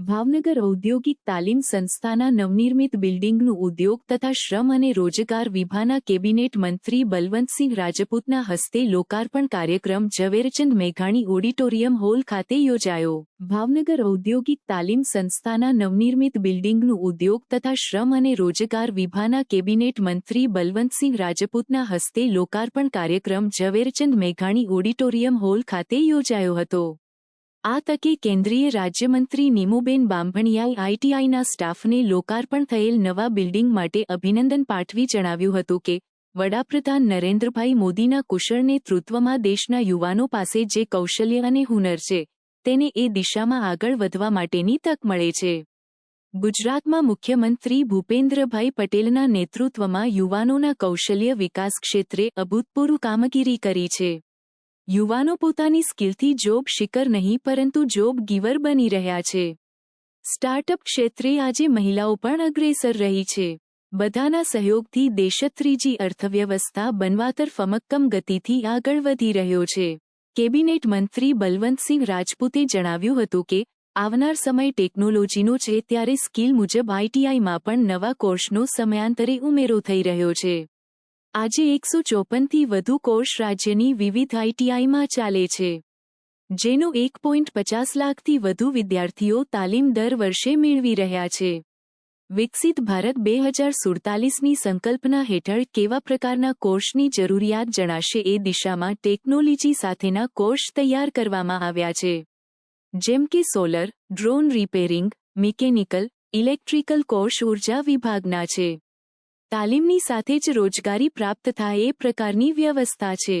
ભાવનગર ઔદ્યોગિક તાલીમ સંસ્થાના નવનિર્મિત બિલ્ડિંગનું ઉદ્યોગ તથા શ્રમ અને રોજગાર વિભાગના કેબિનેટ મંત્રી બલવંતસિંહ રાજપૂતના હસ્તે લોકાર્પણ કાર્યક્રમ ઝવેરચંદ મેઘાણી ઓડિટોરિયમ હોલ ખાતે યોજાયો. ભાવનગર ઔદ્યોગિક તાલીમ સંસ્થાના નવનિર્મિત બિલ્ડિંગનું ઉદ્યોગ તથા શ્રમ અને રોજગાર વિભાગના કેબિનેટ મંત્રી બલવંતસિંહ રાજપૂતના હસ્તે લોકાર્પણ કાર્યક્રમ ઝવેરચંદ મેઘાણી ઓડિટોરિયમ હોલ ખાતે યોજાયો હતો. આ તકે કેન્દ્રીય રાજ્યમંત્રી નીમુબેન બાંભણિયાએ આઈટીઆઈના સ્ટાફને લોકાર્પણ થયેલ નવા બિલ્ડિંગ માટે અભિનંદન પાઠવી જણાવ્યું હતું કે, વડાપ્રધાન નરેન્દ્રભાઈ મોદીના કુશળ નેતૃત્વમાં દેશના યુવાનો પાસે જે કૌશલ્ય અને હુનર છે, તેને એ દિશામાં આગળ વધવા માટેની તક મળે છે. ગુજરાતમાં મુખ્યમંત્રી ભૂપેન્દ્રભાઈ પટેલના નેતૃત્વમાં યુવાનોના કૌશલ્ય વિકાસ ક્ષેત્રે અભૂતપૂર્વ કામગીરી કરી છે. યુવાનો પોતાની સ્કિલથી જોબ શિકર નહીં, પરંતુ જોબ ગીવર બની રહ્યા છે. સ્ટાર્ટઅપ ક્ષેત્રે આજે મહિલાઓ પણ અગ્રેસર રહી છે. બધાના સહયોગથી દેશ ત્રીજી અર્થવ્યવસ્થા બનવા તરફ ગતિથી આગળ વધી રહ્યો છે. કેબિનેટ મંત્રી બલવંતસિંહ રાજપૂતે જણાવ્યું હતું કે, આવનાર સમય ટેકનોલોજીનો છે ત્યારે સ્કિલ મુજબ આઈટીઆઈમાં પણ નવા કોર્સનો સમયાંતરે ઉમેરો થઈ રહ્યો છે. આજે એકસો ચોપનથી વધુ કોર્સ રાજ્યની વિવિધ આઈટીઆઈમાં ચાલે છે, જેનો એક પોઈન્ટ પચાસ લાખથી વધુ વિદ્યાર્થીઓ તાલીમ દર વર્ષે મેળવી રહ્યા છે. વિકસિત ભારત બે હજાર સુડતાલીસની સંકલ્પના હેઠળ કેવા પ્રકારના કોર્સની જરૂરિયાત જણાશે એ દિશામાં ટેકનોલોજી સાથેના કોર્સ તૈયાર કરવામાં આવ્યા છે. જેમ કે solar, drone repairing, mechanical, electrical course ઊર્જા વિભાગના છે. તાલીમની સાથે જ રોજગારી પ્રાપ્ત થાય એ પ્રકારની વ્યવસ્થા છે.